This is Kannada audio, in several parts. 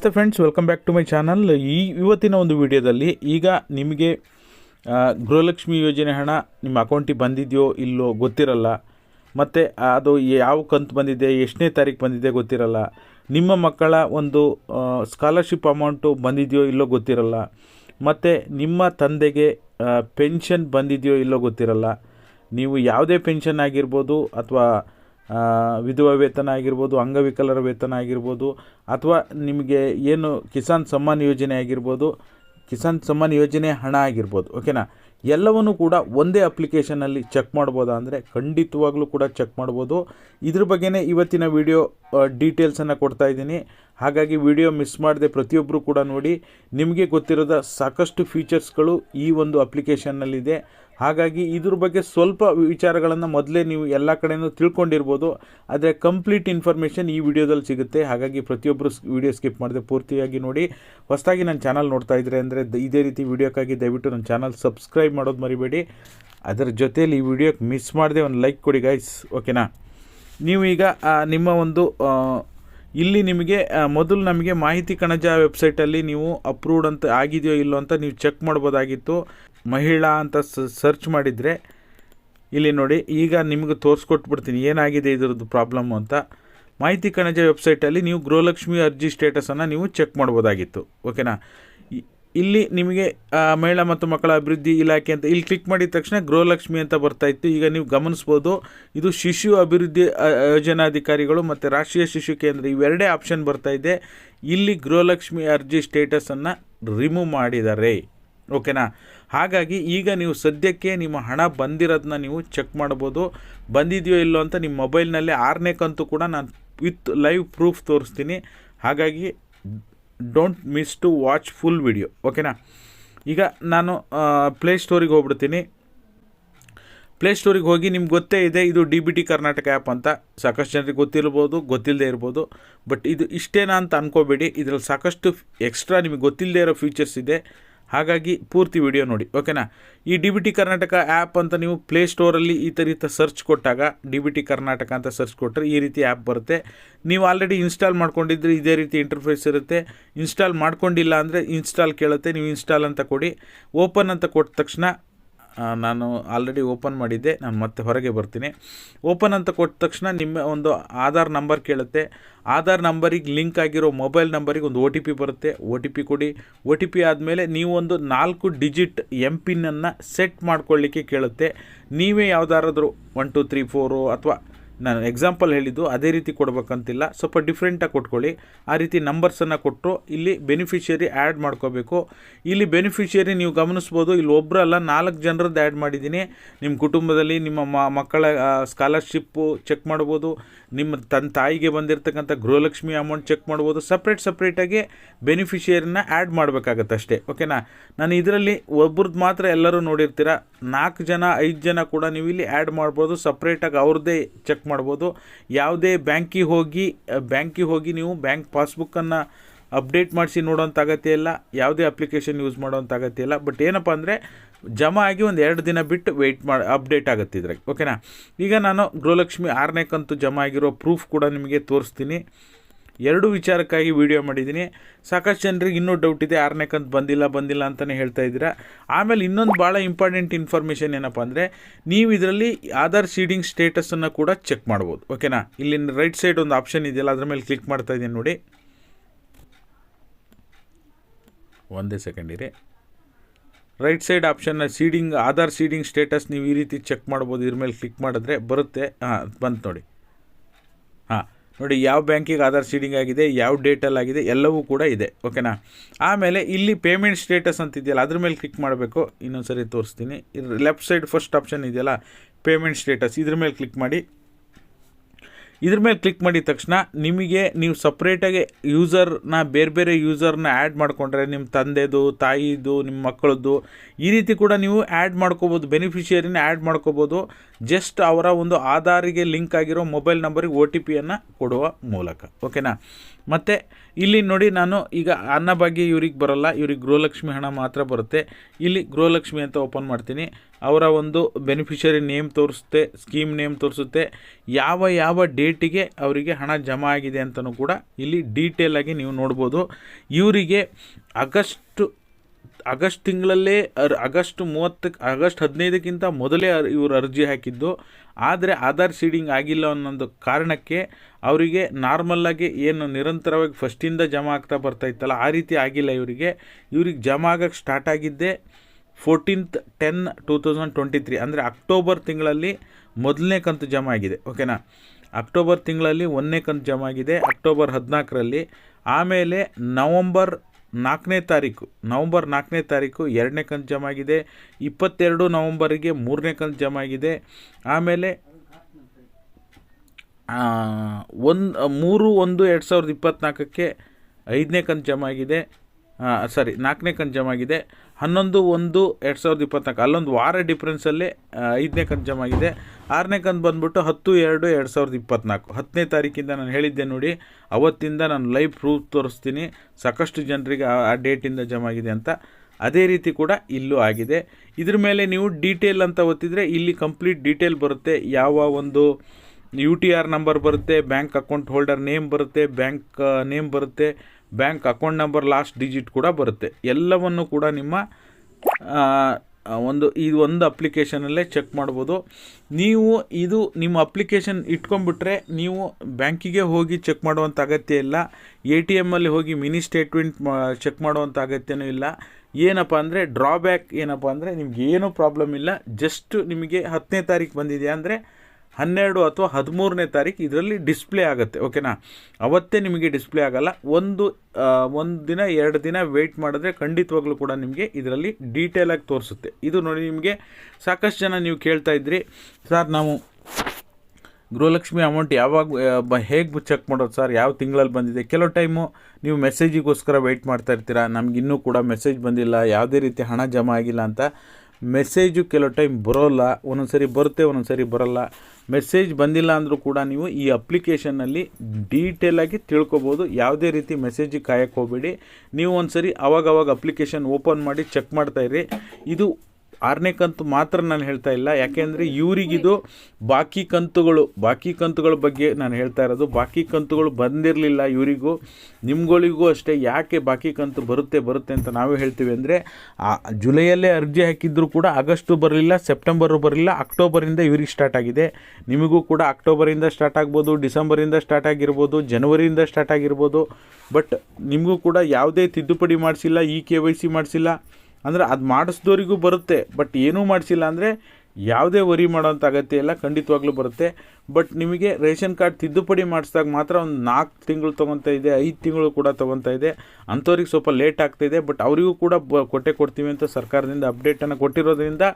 ನಮಸ್ತೆ friends welcome back to my channel ಈ ಇವತ್ತಿನ ಒಂದು ವಿಡಿಯೋದಲ್ಲಿ ಈಗ ನಿಮಗೆ ಗೃಹಲಕ್ಷ್ಮಿ ಯೋಜನೆ ಹಣ ನಿಮ್ಮ ಅಕೌಂಟಿಗೆ ಬಂದಿದೆಯೋ ಇಲ್ಲೋ ಗೊತ್ತಿರಲ್ಲ. ಮತ್ತು ಅದು ಯಾವ ಕಂತು ಬಂದಿದೆ, ಎಷ್ಟನೇ ತಾರೀಕು ಬಂದಿದೆ ಗೊತ್ತಿರಲ್ಲ. ನಿಮ್ಮ ಮಕ್ಕಳ ಒಂದು ಸ್ಕಾಲರ್ಶಿಪ್ ಅಮೌಂಟು ಬಂದಿದೆಯೋ ಇಲ್ಲೋ ಗೊತ್ತಿರಲ್ಲ. ಮತ್ತು ನಿಮ್ಮ ತಂದೆಗೆ ಪೆನ್ಷನ್ ಬಂದಿದೆಯೋ ಇಲ್ಲೋ ಗೊತ್ತಿರಲ್ಲ. ನೀವು ಯಾವುದೇ ಪೆನ್ಷನ್ ಆಗಿರ್ಬೋದು ಅಥವಾ ವಿಧವಾ ವೇತನ ಆಗಿರ್ಬೋದು, ಅಂಗವಿಕಲರ ವೇತನ ಆಗಿರ್ಬೋದು, ಅಥವಾ ನಿಮಗೆ ಏನು ಕಿಸಾನ್ ಸಮ್ಮಾನ್ ಯೋಜನೆ ಆಗಿರ್ಬೋದು, ಕಿಸಾನ್ ಸಮ್ಮಾನ್ ಯೋಜನೆ ಹಣ ಆಗಿರ್ಬೋದು ಓಕೆನಾ ಎಲ್ಲವನ್ನು ಕೂಡ ಒಂದೇ ಅಪ್ಲಿಕೇಶನಲ್ಲಿ ಚೆಕ್ ಮಾಡ್ಬೋದಾ? ಅಂದರೆ ಖಂಡಿತವಾಗಲೂ ಕೂಡ ಚೆಕ್ ಮಾಡ್ಬೋದು. ಇದ್ರ ಬಗ್ಗೆನೇ ಇವತ್ತಿನ ವಿಡಿಯೋ ಡೀಟೇಲ್ಸನ್ನು ಕೊಡ್ತಾ ಇದ್ದೀನಿ. ಹಾಗಾಗಿ ವಿಡಿಯೋ ಮಿಸ್ ಮಾಡದೆ ಪ್ರತಿಯೊಬ್ಬರು ಕೂಡ ನೋಡಿ. ನಿಮಗೆ ಗೊತ್ತಿರೋದ ಸಾಕಷ್ಟು ಫೀಚರ್ಸ್ಗಳು ಈ ಒಂದು ಅಪ್ಲಿಕೇಶನ್ನಲ್ಲಿದೆ ಹಾಗಾಗಿ ಇದ್ರ ಬಗ್ಗೆ ಸ್ವಲ್ಪ ವಿಚಾರಗಳನ್ನು ಮೊದಲೇ ನೀವು ಎಲ್ಲ ಕಡೆಯೂ ತಿಳ್ಕೊಂಡಿರ್ಬೋದು. ಆದರೆ ಕಂಪ್ಲೀಟ್ ಇನ್ಫಾರ್ಮೇಷನ್ ಈ ವಿಡಿಯೋದಲ್ಲಿ ಸಿಗುತ್ತೆ. ಹಾಗಾಗಿ ಪ್ರತಿಯೊಬ್ಬರು ವಿಡಿಯೋ ಸ್ಕಿಪ್ ಮಾಡದೆ ಪೂರ್ತಿಯಾಗಿ ನೋಡಿ. ಹೊಸದಾಗಿ ನನ್ನ ಚಾನಲ್ ನೋಡ್ತಾ ಇದ್ದರೆ ಅಂದರೆ ಇದೇ ರೀತಿ ವಿಡಿಯೋಕ್ಕಾಗಿ ದಯವಿಟ್ಟು ನನ್ನ ಚಾನಲ್ ಸಬ್ಸ್ಕ್ರೈಬ್ ಮಾಡೋದು ಮರಿಬೇಡಿ. ಅದರ ಜೊತೆಯಲ್ಲಿ ಈ ವಿಡಿಯೋಕ್ಕೆ ಮಿಸ್ ಮಾಡದೆ ಒಂದು ಲೈಕ್ ಕೊಡಿ ಗೈಸ್ ಓಕೆನಾ ನೀವು ಈಗ ನಿಮ್ಮ ಒಂದು ಇಲ್ಲಿ ನಿಮಗೆ ಮೊದಲು ನಮಗೆ ಮಾಹಿತಿ ಕಣಜ ವೆಬ್ಸೈಟಲ್ಲಿ ನೀವು ಅಪ್ರೂವ್ಡ್ ಅಂತ ಆಗಿದೆಯೋ ಇಲ್ಲೋ ಅಂತ ನೀವು ಚೆಕ್ ಮಾಡ್ಬೋದಾಗಿತ್ತು. ಮಹಿಳಾ ಅಂತ ಸರ್ಚ್ ಮಾಡಿದರೆ, ಇಲ್ಲಿ ನೋಡಿ, ಈಗ ನಿಮಗೆ ತೋರಿಸ್ಕೊಟ್ಬಿಡ್ತೀನಿ, ಏನಾಗಿದೆ ಇದರದ್ದು ಪ್ರಾಬ್ಲಮ್ಮು ಅಂತ. ಮಾಹಿತಿ ಕಣಜ ವೆಬ್ಸೈಟಲ್ಲಿ ನೀವು ಗೃಹಲಕ್ಷ್ಮಿ ಅರ್ಜಿ ಸ್ಟೇಟಸನ್ನು ನೀವು ಚೆಕ್ ಮಾಡ್ಬೋದಾಗಿತ್ತು. ಓಕೆನಾ? ಇಲ್ಲಿ ನಿಮಗೆ ಮಹಿಳಾ ಮತ್ತು ಮಕ್ಕಳ ಅಭಿವೃದ್ಧಿ ಇಲಾಖೆ ಅಂತ, ಇಲ್ಲಿ ಕ್ಲಿಕ್ ಮಾಡಿದ ತಕ್ಷಣ ಗೃಹಲಕ್ಷ್ಮಿ ಅಂತ ಬರ್ತಾ ಇತ್ತು. ಈಗ ನೀವು ಗಮನಿಸ್ಬೋದು, ಇದು ಶಿಶು ಅಭಿವೃದ್ಧಿ ಯೋಜನಾಧಿಕಾರಿಗಳು ಮತ್ತು ರಾಷ್ಟ್ರೀಯ ಶಿಶು ಕೇಂದ್ರ ಇವೆರಡೇ ಆಪ್ಷನ್ ಬರ್ತಾ ಇದೆ. ಇಲ್ಲಿ ಗೃಹಲಕ್ಷ್ಮಿ ಅರ್ಜಿ ಸ್ಟೇಟಸನ್ನು ರಿಮೂವ್ ಮಾಡಿದ್ದಾರೆ ಓಕೆನಾ? ಹಾಗಾಗಿ ಈಗ ನೀವು ಸದ್ಯಕ್ಕೆ ನಿಮ್ಮ ಹಣ ಬಂದಿರೋದನ್ನ ನೀವು ಚೆಕ್ ಮಾಡ್ಬೋದು. ಬಂದಿದೆಯೋ ಇಲ್ಲೋ ಅಂತ ನಿಮ್ಮ ಮೊಬೈಲ್ನಲ್ಲೇ ಆರನೇ ಕಂತು ಕೂಡ ನಾನು ವಿತ್ ಲೈವ್ ಪ್ರೂಫ್ ತೋರಿಸ್ತೀನಿ. ಹಾಗಾಗಿ don't miss to watch full video ಓಕೆನಾ ಈಗ ನಾನು ಪ್ಲೇಸ್ಟೋರಿಗೆ ಹೋಗ್ಬಿಡ್ತೀನಿ. ಪ್ಲೇಸ್ಟೋರಿಗೆ ಹೋಗಿ ನಿಮ್ಗೆ ಗೊತ್ತೇ ಇದೆ, ಇದು D B T Karnataka app ಅಂತ. ಸಾಕಷ್ಟು ಜನರಿಗೆ ಗೊತ್ತಿರ್ಬೋದು ಗೊತ್ತಿಲ್ಲದೆ ಇರ್ಬೋದು. ಬಟ್ ಇದು ಇಷ್ಟೇನಾ ಅಂತ ಅನ್ಕೋಬೇಡಿ. ಇದರಲ್ಲಿ ಸಾಕಷ್ಟು ಎಕ್ಸ್ಟ್ರಾ ನಿಮಗೆ ಗೊತ್ತಿಲ್ಲದೆ ಇರೋ ಫೀಚರ್ಸ್ ಇದೆ. ಹಾಗಾಗಿ ಪೂರ್ತಿ ವಿಡಿಯೋ ನೋಡಿ, ಓಕೆನಾ? ಈ D B T Karnataka app ಅಂತ ನೀವು ಪ್ಲೇಸ್ಟೋರಲ್ಲಿ ಈ ಥರ ಸರ್ಚ್ ಕೊಟ್ಟಾಗ ಡಿ ಬಿ ಟಿ ಕರ್ನಾಟಕ ಅಂತ ಸರ್ಚ್ ಕೊಟ್ಟರೆ ಈ ರೀತಿ ಆ್ಯಪ್ ಬರುತ್ತೆ. ನೀವು ಆಲ್ರೆಡಿ ಇನ್ಸ್ಟಾಲ್ ಮಾಡ್ಕೊಂಡಿದ್ರೆ ಇದೇ ರೀತಿ ಇಂಟರ್ಫೇಸ್ ಇರುತ್ತೆ. ಇನ್ಸ್ಟಾಲ್ ಮಾಡ್ಕೊಂಡಿಲ್ಲ ಅಂದರೆ ಇನ್ಸ್ಟಾಲ್ ಕೇಳುತ್ತೆ. ನೀವು ಇನ್ಸ್ಟಾಲ್ ಅಂತ ಕೊಡಿ. ಓಪನ್ ಅಂತ ಕೊಟ್ಟ ತಕ್ಷಣ ನಾನು ಆಲ್ರೆಡಿ ಓಪನ್ ಮಾಡಿದ್ದೆ. ನಾನು ಮತ್ತೆ ಹೊರಗೆ ಬರ್ತೀನಿ. ಓಪನ್ ಅಂತ ಕೊಟ್ಟ ತಕ್ಷಣ ನಿಮ್ಮ ಒಂದು ಆಧಾರ್ ನಂಬರ್ ಕೇಳುತ್ತೆ. ಆಧಾರ್ ನಂಬರಿಗೆ ಲಿಂಕ್ ಆಗಿರೋ ಮೊಬೈಲ್ ನಂಬರಿಗೆ ಒಂದು ಒ ಟಿ ಪಿ ಬರುತ್ತೆ. ಒ ಟಿ ಪಿ ಕೊಡಿ. ಒ ಟಿ ಪಿ ಆದಮೇಲೆ ನೀವೊಂದು ನಾಲ್ಕು ಡಿಜಿಟ್ ಎಂ ಪಿನ್ನನ್ನು ಸೆಟ್ ಮಾಡ್ಕೊಳ್ಳಿಕ್ಕೆ ಕೇಳುತ್ತೆ. ನೀವೇ ಯಾವುದಾದ್ರೂ ಒನ್ ಟು ತ್ರೀ ಫೋರು ಅಥವಾ ನಾನು ಎಕ್ಸಾಂಪಲ್ ಹೇಳಿದ್ದು ಅದೇ ರೀತಿ ಕೊಡಬೇಕಂತಿಲ್ಲ. ಸ್ವಲ್ಪ ಡಿಫ್ರೆಂಟಾಗಿ ಕೊಟ್ಕೊಳ್ಳಿ. ಆ ರೀತಿ ನಂಬರ್ಸನ್ನು ಕೊಟ್ಟು ಇಲ್ಲಿ ಬೆನಿಫಿಷಿಯರಿ ಆ್ಯಡ್ ಮಾಡ್ಕೋಬೇಕು. ಇಲ್ಲಿ ಬೆನಿಫಿಷಿಯರಿ ನೀವು ಗಮನಿಸ್ಬೋದು, ಇಲ್ಲಿ ಒಬ್ಬರಲ್ಲ ನಾಲ್ಕು ಜನರದ್ದು ಆ್ಯಡ್ ಮಾಡಿದ್ದೀನಿ. ನಿಮ್ಮ ಕುಟುಂಬದಲ್ಲಿ ನಿಮ್ಮ ಮಕ್ಕಳ ಸ್ಕಾಲರ್ಶಿಪ್ಪು ಚೆಕ್ ಮಾಡ್ಬೋದು. ನಿಮ್ಮ ತನ್ನ ತಾಯಿಗೆ ಬಂದಿರತಕ್ಕಂಥ ಗೃಹಲಕ್ಷ್ಮಿ ಅಮೌಂಟ್ ಚೆಕ್ ಮಾಡ್ಬೋದು. ಸಪ್ರೇಟ್ ಸಪ್ರೇಟಾಗಿ ಬೆನಿಫಿಷಿಯರಿನ ಆ್ಯಡ್ ಮಾಡಬೇಕಾಗತ್ತೆ ಅಷ್ಟೇ ಓಕೆನಾ ನಾನು ಇದರಲ್ಲಿ ಒಬ್ರದ್ದು ಮಾತ್ರ ಎಲ್ಲರೂ ನೋಡಿರ್ತೀರ? ನಾಲ್ಕು ಜನ, ಐದು ಜನ ಕೂಡ ನೀವು ಇಲ್ಲಿ ಆ್ಯಡ್ ಮಾಡ್ಬೋದು. ಸಪ್ರೇಟಾಗಿ ಅವ್ರದ್ದೇ ಚೆಕ್ ಮಾಡ್ಬೋದು. ಯಾವುದೇ ಬ್ಯಾಂಕಿಗೆ ಹೋಗಿ ಬ್ಯಾಂಕಿಗೆ ಹೋಗಿ ನೀವು ಬ್ಯಾಂಕ್ ಪಾಸ್ಬುಕ್ಕನ್ನು ಅಪ್ಡೇಟ್ ಮಾಡಿಸಿ ನೋಡೋಂಥ ಅಗತ್ಯ ಇಲ್ಲ. ಯಾವುದೇ ಅಪ್ಲಿಕೇಶನ್ ಯೂಸ್ ಮಾಡೋಂಥ ಅಗತ್ಯ ಇಲ್ಲ. ಬಟ್ ಏನಪ್ಪ ಅಂದರೆ ಜಮಾ ಆಗಿ ಒಂದು ಎರಡು ದಿನ ಬಿಟ್ಟು ವೆಯ್ಟ್ ಮಾಡಿ ಅಪ್ಡೇಟ್ ಆಗುತ್ತೆ ಇದ್ರಾಗ ಓಕೆನಾ ಈಗ ನಾನು ಗೃಹಲಕ್ಷ್ಮಿ ಆರನೇ ಕಂತು ಜಮಾ ಆಗಿರೋ ಪ್ರೂಫ್ ಕೂಡ ನಿಮಗೆ ತೋರಿಸ್ತೀನಿ. ಎರಡು ವಿಚಾರಕ್ಕಾಗಿ ವಿಡಿಯೋ ಮಾಡಿದ್ದೀನಿ. ಸಾಕಷ್ಟು ಜನರಿಗೆ ಇನ್ನೂ ಡೌಟ್ ಇದೆ ಆರನೇ ಕಂತು ಬಂದಿಲ್ಲ ಬಂದಿಲ್ಲ ಅಂತಲೇ ಹೇಳ್ತಾ ಇದ್ದೀರಾ. ಆಮೇಲೆ ಇನ್ನೊಂದು ಭಾಳ ಇಂಪಾರ್ಟೆಂಟ್ ಇನ್ಫಾರ್ಮೇಷನ್ ಏನಪ್ಪ ಅಂದರೆ, ನೀವು ಇದರಲ್ಲಿ ಆಧಾರ್ ಸೀಡಿಂಗ್ ಸ್ಟೇಟಸನ್ನು ಕೂಡ ಚೆಕ್ ಮಾಡ್ಬೋದು. ಓಕೆನಾ ಇಲ್ಲಿ ರೈಟ್ ಸೈಡ್ ಒಂದು ಆಪ್ಷನ್ ಇದೆಯಲ್ಲ, ಅದ್ರ ಮೇಲೆ ಕ್ಲಿಕ್ ಮಾಡ್ತಾ ಇದ್ದೀನಿ ನೋಡಿ. ಒಂದೇ ಸೆಕೆಂಡ್ ಇರಿ. ರೈಟ್ ಸೈಡ್ ಆಪ್ಷನ್ನ ಸೀಡಿಂಗ್ ಆಧಾರ್ ಸೀಡಿಂಗ್ ಸ್ಟೇಟಸ್ ನೀವು ಈ ರೀತಿ ಚೆಕ್ ಮಾಡ್ಬೋದು, ಇದ್ರ ಮೇಲೆ ಕ್ಲಿಕ್ ಮಾಡಿದ್ರೆ ಬರುತ್ತೆ. ಹಾಂ, ಬಂತು ನೋಡಿ. ಹಾಂ. ನೋಡಿ, ಯಾವ ಬ್ಯಾಂಕಿಗೆ ಆಧಾರ್ ಸೀಡಿಂಗ್ ಆಗಿದೆ, ಯಾವ ಡೇಟಲ್ಲಿ ಆಗಿದೆ, ಎಲ್ಲವೂ ಕೂಡ ಇದೆ ಓಕೆನಾ ಆಮೇಲೆ ಇಲ್ಲಿ ಪೇಮೆಂಟ್ ಸ್ಟೇಟಸ್ ಅಂತ ಇದೆಯಲ್ಲ, ಅದ್ರ ಮೇಲೆ ಕ್ಲಿಕ್ ಮಾಡಬೇಕು. ಇನ್ನೊಂದು ಸರಿ ತೋರಿಸ್ತೀನಿ ಲೆಫ್ಟ್ ಸೈಡ್ ಫಸ್ಟ್ ಆಪ್ಷನ್ ಇದೆಯಲ್ಲ ಪೇಮೆಂಟ್ ಸ್ಟೇಟಸ್ ಇದ್ರ ಮೇಲೆ ಕ್ಲಿಕ್ ಮಾಡಿ. ಇದ್ರ ಮೇಲೆ ಕ್ಲಿಕ್ ಮಾಡಿದ ತಕ್ಷಣ ನಿಮಗೆ ನೀವು ಸಪ್ರೇಟಾಗಿ ಯೂಸರ್ನ ಬೇರೆ ಬೇರೆ ಯೂಸರ್ನ ಆ್ಯಡ್ ಮಾಡಿಕೊಂಡ್ರೆ ನಿಮ್ಮ ತಂದೆದು, ತಾಯಿದು ನಿಮ್ಮ ಮಕ್ಕಳದ್ದು, ಈ ರೀತಿ ಕೂಡ ನೀವು ಆ್ಯಡ್ ಮಾಡ್ಕೋಬೋದು ಬೆನಿಫಿಷಿಯರಿನ ಆ್ಯಡ್ ಮಾಡ್ಕೋಬೋದು. ಜಸ್ಟ್ ಅವರ ಒಂದು ಆಧಾರಿಗೆ ಲಿಂಕ್ ಆಗಿರೋ ಮೊಬೈಲ್ ನಂಬರಿಗೆ ಒ ಟಿ ಪಿಯನ್ನು ಕೊಡುವ ಮೂಲಕ, ಓಕೆನಾ? ಮತ್ತು ಇಲ್ಲಿ ನೋಡಿ ನಾನು ಈಗ ಅನ್ನಭಾಗ್ಯ ಇವ್ರಿಗೆ ಬರೋಲ್ಲ, ಇವ್ರಿಗೆ ಗೃಹಲಕ್ಷ್ಮಿ ಹಣ ಮಾತ್ರ ಬರುತ್ತೆ. ಇಲ್ಲಿ ಗೃಹಲಕ್ಷ್ಮಿ ಅಂತ ಓಪನ್ ಮಾಡ್ತೀನಿ. ಅವರ ಒಂದು ಬೆನಿಫಿಷರಿ ನೇಮ್ ತೋರಿಸುತ್ತೆ ಸ್ಕೀಮ್ ನೇಮ್ ತೋರಿಸುತ್ತೆ. ಯಾವ ಯಾವ ಡೇಟಿಗೆ ಅವರಿಗೆ ಹಣ ಜಮಾ ಆಗಿದೆ ಅಂತಲೂ ಕೂಡ ಇಲ್ಲಿ ಡೀಟೇಲಾಗಿ ನೀವು ನೋಡ್ಬೋದು. ಇವರಿಗೆ ಆಗಸ್ಟ್ ಆಗಸ್ಟ್ ತಿಂಗಳಲ್ಲೇ ಅರ್ ಆಗಸ್ಟ್ ಮೂವತ್ತಕ್ಕೆ ಆಗಸ್ಟ್ ಹದಿನೈದಕ್ಕಿಂತ ಮೊದಲೇ ಇವರು ಅರ್ಜಿ ಹಾಕಿದ್ದು. ಆದರೆ ಆಧಾರ್ ಸೀಡಿಂಗ್ ಆಗಿಲ್ಲ ಅನ್ನೋದು ಕಾರಣಕ್ಕೆ ಅವರಿಗೆ ನಾರ್ಮಲ್ಲಾಗಿ ಏನು ನಿರಂತರವಾಗಿ ಫಸ್ಟಿಂದ ಜಮಾ ಆಗ್ತಾ ಬರ್ತಾ ಇತ್ತಲ್ಲ, ಆ ರೀತಿ ಆಗಿಲ್ಲ ಇವರಿಗೆ. ಇವ್ರಿಗೆ ಜಮಾ ಆಗಕ್ಕೆ start ಆಗಿದ್ದೇ fourteenth ten two thousand twenty three ಅಂದರೆ ಅಕ್ಟೋಬರ್ ತಿಂಗಳಲ್ಲಿ ಮೊದಲನೇ ಕಂತು ಜಮಾ ಆಗಿದೆ, ಓಕೆನಾ? ಅಕ್ಟೋಬರ್ ತಿಂಗಳಲ್ಲಿ ಒಂದನೇ ಕಂತು ಜಮಾ ಆಗಿದೆ, ಅಕ್ಟೋಬರ್ ಹದಿನಾಲ್ಕರಲ್ಲಿ. ಆಮೇಲೆ ನವಂಬರ್ ನಾಲ್ಕನೇ ತಾರೀಕು, ನವಂಬರ್ ನಾಲ್ಕನೇ ತಾರೀಕು ಎರಡನೇ ಕಂತು ಜಮ ಆಗಿದೆ, ಇಪ್ಪತ್ತೆರಡು ನವಂಬರಿಗೆ ಮೂರನೇ ಕಂತು ಜಮ ಆಗಿದೆ. ಆಮೇಲೆ ಒಂದು, ಮೂರು ಒಂದು ಎರಡು ಸಾವಿರದ ಇಪ್ಪತ್ತ್ನಾಲ್ಕಕ್ಕೆ ಐದನೇ ಕಂತು ಜಮ ಆಗಿದೆ. ಸಾರಿ, ನಾಲ್ಕನೇ ಕಂತು ಜಮಾ ಆಗಿದೆ. ಹನ್ನೊಂದು, ಒಂದು, ಎರಡು ಸಾವಿರದ ಇಪ್ಪತ್ನಾಲ್ಕು. ಅಲ್ಲೊಂದು ವಾರ ಡಿಫ್ರೆನ್ಸಲ್ಲಿ ಐದನೇ ಕಂತು ಜಮಾ ಆಗಿದೆ. ಆರನೇ ಕಂತು ಬಂದುಬಿಟ್ಟು ಹತ್ತು, ಎರಡು ಎರಡು ಸಾವಿರದ ಇಪ್ಪತ್ನಾಲ್ಕು. ಹತ್ತನೇ ತಾರೀಕಿಂದ ನಾನು ಹೇಳಿದ್ದೆ ನೋಡಿ, ಅವತ್ತಿಂದ ನಾನು ಲೈವ್ ಪ್ರೂಫ್ ತೋರಿಸ್ತೀನಿ. ಸಾಕಷ್ಟು ಜನರಿಗೆ ಆ ಡೇಟಿಂದ ಜಮಾ ಆಗಿದೆ ಅಂತ. ಅದೇ ರೀತಿ ಕೂಡ ಇಲ್ಲೂ ಆಗಿದೆ. ಇದ್ರ ಮೇಲೆ ನೀವು ಡೀಟೇಲ್ ಅಂತ ಒತ್ತಿದರೆ ಇಲ್ಲಿ ಕಂಪ್ಲೀಟ್ ಡೀಟೇಲ್ ಬರುತ್ತೆ. ಯಾವ ಒಂದು ಯು ಟಿ ಆರ್ ನಂಬರ್ ಬರುತ್ತೆ ಬ್ಯಾಂಕ್ ಅಕೌಂಟ್ ಹೋಲ್ಡರ್ ನೇಮ್ ಬರುತ್ತೆ ಬ್ಯಾಂಕ್ ನೇಮ್ ಬರುತ್ತೆ. Bank account number last digit ಕೂಡ ಬರುತ್ತೆ. ಎಲ್ಲವನ್ನು ಕೂಡ ನಿಮ್ಮ ಒಂದು, ಈ ಒಂದು ಅಪ್ಲಿಕೇಶನಲ್ಲೇ ಚೆಕ್ ಮಾಡ್ಬೋದು. ನೀವು ಇದು ನಿಮ್ಮ ಅಪ್ಲಿಕೇಶನ್ ಇಟ್ಕೊಂಡ್ಬಿಟ್ರೆ ನೀವು ಬ್ಯಾಂಕಿಗೆ ಹೋಗಿ ಚೆಕ್ ಮಾಡುವಂಥ ಅಗತ್ಯ ಇಲ್ಲ. ಎ ಟಿ ಎಮ್ಮಲ್ಲಿ ಹೋಗಿ ಮಿನಿ ಸ್ಟೇಟ್ಮೆಂಟ್ ಚೆಕ್ ಮಾಡುವಂಥ ಅಗತ್ಯನೂ ಇಲ್ಲ. ಏನಪ್ಪ ಅಂದರೆ ಡ್ರಾಬ್ಯಾಕ್ ಏನಪ್ಪ ಅಂದರೆ ನಿಮ್ಗೆ ಏನೂ ಪ್ರಾಬ್ಲಮ್ ಇಲ್ಲ. ಜಸ್ಟ್ ನಿಮಗೆ ಹತ್ತನೇ ತಾರೀಕು ಬಂದಿದೆಯಾ ಅಂದರೆ ಹನ್ನೆರಡು ಅಥವಾ ಹದಿಮೂರನೇ ತಾರೀಕು ಇದರಲ್ಲಿ ಡಿಸ್ಪ್ಲೇ ಆಗುತ್ತೆ, ಓಕೆನಾ? ಅವತ್ತೇ ನಿಮಗೆ ಡಿಸ್ಪ್ಲೇ ಆಗಲ್ಲ. ಒಂದು ಒಂದು ದಿನ, ಎರಡು ದಿನ ವೆಯ್ಟ್ ಮಾಡಿದ್ರೆ ಖಂಡಿತವಾಗ್ಲೂ ಕೂಡ ನಿಮಗೆ ಇದರಲ್ಲಿ ಡೀಟೇಲಾಗಿ ತೋರಿಸುತ್ತೆ. ಇದು ನೋಡಿ ನಿಮಗೆ ಸಾಕಷ್ಟು ಜನ ನೀವು ಕೇಳ್ತಾ ಇದ್ರಿ. ಸರ್, ನಾವು ಗೃಹಲಕ್ಷ್ಮಿ ಅಮೌಂಟ್ ಯಾವಾಗ ಬ, ಹೇಗೆ ಚೆಕ್ ಮಾಡೋದು ಸರ್? ಯಾವ ತಿಂಗಳಲ್ಲಿ ಬಂದಿದೆ? ಕೆಲವು ಟೈಮು ನೀವು ಮೆಸೇಜಿಗೋಸ್ಕರ ವೆಯ್ಟ್ ಮಾಡ್ತಾ ಇರ್ತೀರಾ? ನಮಗಿನ್ನೂ ಕೂಡ ಮೆಸೇಜ್ ಬಂದಿಲ್ಲ, ಯಾವುದೇ ರೀತಿ ಹಣ ಜಮಾ ಆಗಿಲ್ಲ ಅಂತ. ಮೆಸೇಜು ಕೆಲವು ಟೈಮ್ ಬರೋಲ್ಲ ಒಂದೊಂದು ಸರಿ ಬರುತ್ತೆ ಒಂದೊಂದು ಸರಿ ಬರೋಲ್ಲ. ಮೆಸೇಜ್ ಬಂದಿಲ್ಲ ಅಂದರೂ ಕೂಡ ನೀವು ಈ ಅಪ್ಲಿಕೇಶನ್ನಲ್ಲಿ ಡೀಟೇಲಾಗಿ ತಿಳ್ಕೊಬೋದು. ಯಾವುದೇ ರೀತಿ ಮೆಸೇಜ್ ಕಾಯಕ್ಕೆ ಹೋಗಬೇಡಿ. ನೀವು ಒಂದು ಸರಿ ಅವಾಗವಾಗ ಅಪ್ಲಿಕೇಶನ್ ಓಪನ್ ಮಾಡಿ ಚೆಕ್ ಮಾಡ್ತಾಯಿರಿ ಇದು ಆರನೇ ಕಂತು ಮಾತ್ರ ನಾನು ಹೇಳ್ತಾ ಇಲ್ಲ. ಯಾಕೆಂದರೆ ಇವರಿಗಿದು ಬಾಕಿ ಕಂತುಗಳು, ಬಾಕಿ ಕಂತುಗಳ ಬಗ್ಗೆ ನಾನು ಹೇಳ್ತಾ ಇರೋದು. ಬಾಕಿ ಕಂತುಗಳು ಬಂದಿರಲಿಲ್ಲ ಇವರಿಗೂ. ನಿಮ್ಗಳಿಗೂ ಅಷ್ಟೇ ಯಾಕೆ ಬಾಕಿ ಕಂತು ಬರುತ್ತೆ ಬರುತ್ತೆ ಅಂತ ನಾವೇ ಹೇಳ್ತೀವಿ ಅಂದರೆ, ಆ ಜುಲೈಯಲ್ಲೇ ಅರ್ಜಿ ಹಾಕಿದ್ರು ಕೂಡ ಆಗಸ್ಟು ಬರಲಿಲ್ಲ, ಸೆಪ್ಟೆಂಬರು ಬರಲಿಲ್ಲ, ಅಕ್ಟೋಬರಿಂದ ಇವ್ರಿಗೆ ಸ್ಟಾರ್ಟ್ ಆಗಿದೆ. ನಿಮಗೂ ಕೂಡ ಅಕ್ಟೋಬರಿಂದ ಸ್ಟಾರ್ಟ್ ಆಗ್ಬೋದು, ಡಿಸೆಂಬರಿಂದ ಸ್ಟಾರ್ಟ್ ಆಗಿರ್ಬೋದು, ಜನವರಿಯಿಂದ ಸ್ಟಾರ್ಟ್ ಆಗಿರ್ಬೋದು. ಬಟ್ ನಿಮಗೂ ಕೂಡ ಯಾವುದೇ ತಿದ್ದುಪಡಿ ಮಾಡಿಸಿಲ್ಲ ಇ ಕೆ ವೈ ಸಿ ಮಾಡಿಸಿಲ್ಲ. ಅಂದರೆ ಅದು ಮಾಡಿಸ್ದವರಿಗೂ ಬರುತ್ತೆ, ಬಟ್ ಏನೂ ಮಾಡಿಸಿಲ್ಲ ಅಂದರೆ ಯಾವುದೇ ವರಿ ಮಾಡೋಂಥ ಅಗತ್ಯ ಇಲ್ಲ, ಖಂಡಿತವಾಗ್ಲೂ ಬರುತ್ತೆ. ಬಟ್ ನಿಮಗೆ ರೇಷನ್ ಕಾರ್ಡ್ ತಿದ್ದುಪಡಿ ಮಾಡಿಸಿದಾಗ ಮಾತ್ರ ಒಂದು ನಾಲ್ಕು ತಿಂಗಳು ತೊಗೊತಾ ಇದೆ, ಐದು ತಿಂಗಳು ಕೂಡ ತೊಗೊತಾ ಇದೆ. ಅಂಥವ್ರಿಗೆ ಸ್ವಲ್ಪ ಲೇಟ್ ಆಗ್ತಾಯಿದೆ ಬಟ್ ಅವರಿಗೂ ಕೂಡ ಬ ಕೊಟ್ಟೆ ಕೊಡ್ತೀವಿ ಅಂತ ಸರ್ಕಾರದಿಂದ ಅಪ್ಡೇಟನ್ನು ಕೊಟ್ಟಿರೋದ್ರಿಂದ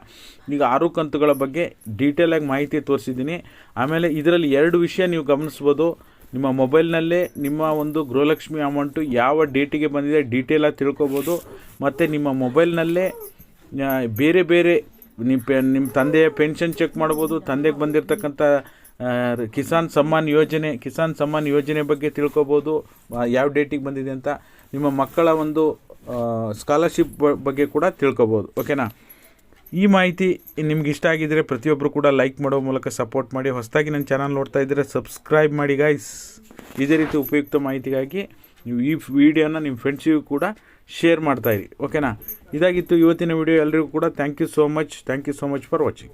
ಈಗ ಆರು ಕಂತುಗಳ ಬಗ್ಗೆ ಡೀಟೇಲಾಗಿ ಮಾಹಿತಿ ತೋರಿಸಿದ್ದೀನಿ. ಆಮೇಲೆ ಇದರಲ್ಲಿ ಎರಡು ವಿಷಯ ನೀವು ಗಮನಿಸ್ಬೋದು. ನಿಮ್ಮ ಮೊಬೈಲ್ನಲ್ಲೇ ನಿಮ್ಮ ಒಂದು ಗೃಹಲಕ್ಷ್ಮಿ ಅಮೌಂಟು ಯಾವ ಡೇಟಿಗೆ ಬಂದಿದೆ ಡೀಟೇಲಾಗಿ ತಿಳ್ಕೊಬೋದು. ಮತ್ತು ನಿಮ್ಮ ಮೊಬೈಲ್ನಲ್ಲೇ ಬೇರೆ ಬೇರೆ ನಿಮ್ಮ ಪೆ, ನಿಮ್ಮ ತಂದೆಯ ಪೆನ್ಷನ್ ಚೆಕ್ ಮಾಡ್ಬೋದು. ತಂದೆಗೆ ಬಂದಿರತಕ್ಕಂಥ ಕಿಸಾನ್ ಸಮ್ಮಾನ್ ಯೋಜನೆ, ಕಿಸಾನ್ ಸಮ್ಮಾನ್ ಯೋಜನೆ ಬಗ್ಗೆ ತಿಳ್ಕೊಬೋದು. ಯಾವ ಡೇಟಿಗೆ ಬಂದಿದೆ ಅಂತ ನಿಮ್ಮ ಮಕ್ಕಳ ಒಂದು ಸ್ಕಾಲರ್ಶಿಪ್ ಬಗ್ಗೆ ಕೂಡ ತಿಳ್ಕೊಬೋದು. ಓಕೆನಾ ಈ ಮಾಹಿತಿ ನಿಮ್ಗೆ ಇಷ್ಟ ಆಗಿದ್ದರೆ ಪ್ರತಿಯೊಬ್ಬರು ಕೂಡ ಲೈಕ್ ಮಾಡೋ ಮೂಲಕ ಸಪೋರ್ಟ್ ಮಾಡಿ. ಹೊಸದಾಗಿ ನನ್ನ ಚಾನಲ್ ನೋಡ್ತಾ ಇದ್ದರೆ ಸಬ್ಸ್ಕ್ರೈಬ್ ಮಾಡಿ ಗಾಯ್ಸ್ ಇದೇ ರೀತಿ ಉಪಯುಕ್ತ ಮಾಹಿತಿಗಾಗಿ ನೀವು ಈ ವಿಡಿಯೋನ ನಿಮ್ಮ ಫ್ರೆಂಡ್ಸಿಗೂ ಕೂಡ ಶೇರ್ ಮಾಡ್ತಾಯಿರಿ ಓಕೆನಾ ಇದಾಗಿತ್ತು ಇವತ್ತಿನ ವಿಡಿಯೋ ಎಲ್ಲರಿಗೂ ಕೂಡ thank you so much thank you so much for watching